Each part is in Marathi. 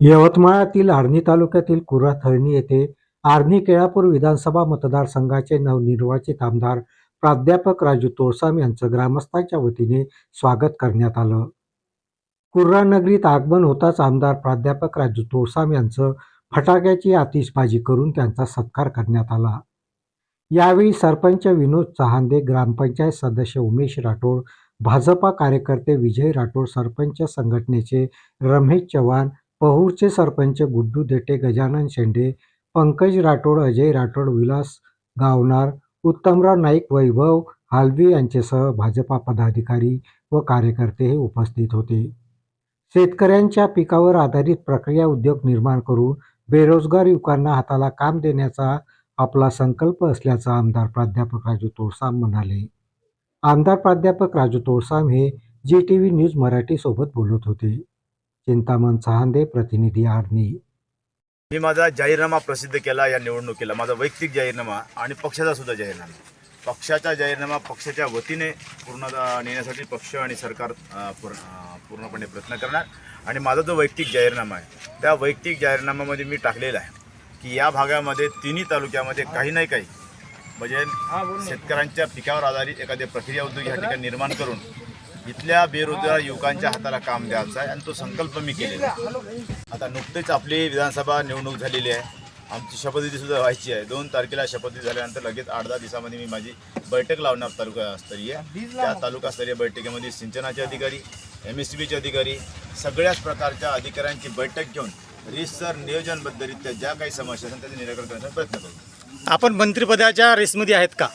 यवतमाळातील आर्णी तालुक्यातील कुराथळणी येथे आर्णी केळापूर विधानसभा मतदारसंघाचे नवनिर्वाचित आमदार प्राध्यापक राजू तोळसाम यांचं ग्रामस्थांच्या वतीने स्वागत करण्यात आलं. कुर्रा नगरीत आगमन होताच आमदार प्राध्यापक राजू तोळसाम यांचं फटाक्याची आतिषबाजी करून त्यांचा सत्कार करण्यात आला. यावेळी सरपंच विनोद चहांदे ग्रामपंचायत सदस्य उमेश राठोड भाजपा कार्यकर्ते विजय राठोड सरपंच संघटनेचे रमेश चव्हाण पहूरचे सरपंच गुड्डू देटे गजानन शेंडे पंकज राठोड अजय राठोड विलास गावणार उत्तमराव नाईक वैभव हालवी यांच्यासह भाजपा पदाधिकारी व कार्यकर्ते हे उपस्थित होते. शेतकऱ्यांच्या पिकावर आधारित प्रक्रिया उद्योग निर्माण करून बेरोजगार युवकांना हाताला काम देण्याचा आपला संकल्प असल्याचं आमदार प्राध्यापक राजू तोळसाम म्हणाले. आमदार प्राध्यापक राजू तोळसाम हे जी टी व्ही न्यूज मराठीसोबत बोलत होते. चिंतामण चहांदे प्रतिनिधी आर्णी मी माझा जाहीरनामा प्रसिद्ध केला या निवडणुकीला. माझा वैयक्तिक जाहीरनामा आणि पक्षाचा सुद्धा जाहीरनामा. पक्षाचा जाहीरनामा पक्षाच्या वतीने पूर्ण नेण्यासाठी पक्ष आणि सरकार पूर्णपणे प्रयत्न करणार. आणि माझा जो वैयक्तिक जाहीरनामा आहे त्या वैयक्तिक जाहीरनाम्यामध्ये मी टाकलेला आहे की या भागामध्ये तिन्ही तालुक्यामध्ये काही नाही काही म्हणजे शेतकऱ्यांच्या पिकावर आधारित एखादे प्रक्रिया उद्योग या ठिकाणी निर्माण करून इथल्या बेरोजगार युवकांच्या हाताला काम द्यायचं आहे आणि तो संकल्प मी केलेला आता नुकतेच आपली विधानसभा निवडणूक झालेली आहे. आमची शपथविधीसुद्धा व्हायची आहे. दोन तारखेला शपथविधी झाल्यानंतर लगेच आठ दहा दिवसामध्ये मी माझी बैठक लावणार तालुकास्तरीय. त्या तालुकास्तरीय बैठकीमध्ये सिंचनाचे अधिकारी एम एस सी बीचे अधिकारी सगळ्याच प्रकारच्या अधिकाऱ्यांची बैठक घेऊन रिसर नियोजनबद्धरित्या ज्या काही समस्या असतील त्याचे निराकरण करण्याचा प्रयत्न करू. आपण मंत्रिपदाच्या रेसमध्ये आहेत का?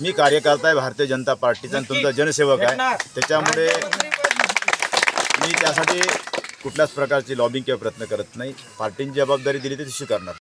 मी कार्यकर्ता आहे भारतीय जनता पार्टीचा आणि तुमचा जनसेवक आहे. त्याच्यामुळे मी त्यासाठी कुठल्याच प्रकारची लॉबिंग किंवा प्रयत्न करत नाही. पार्टीने जबाबदारी दिली ती स्वीकारणार.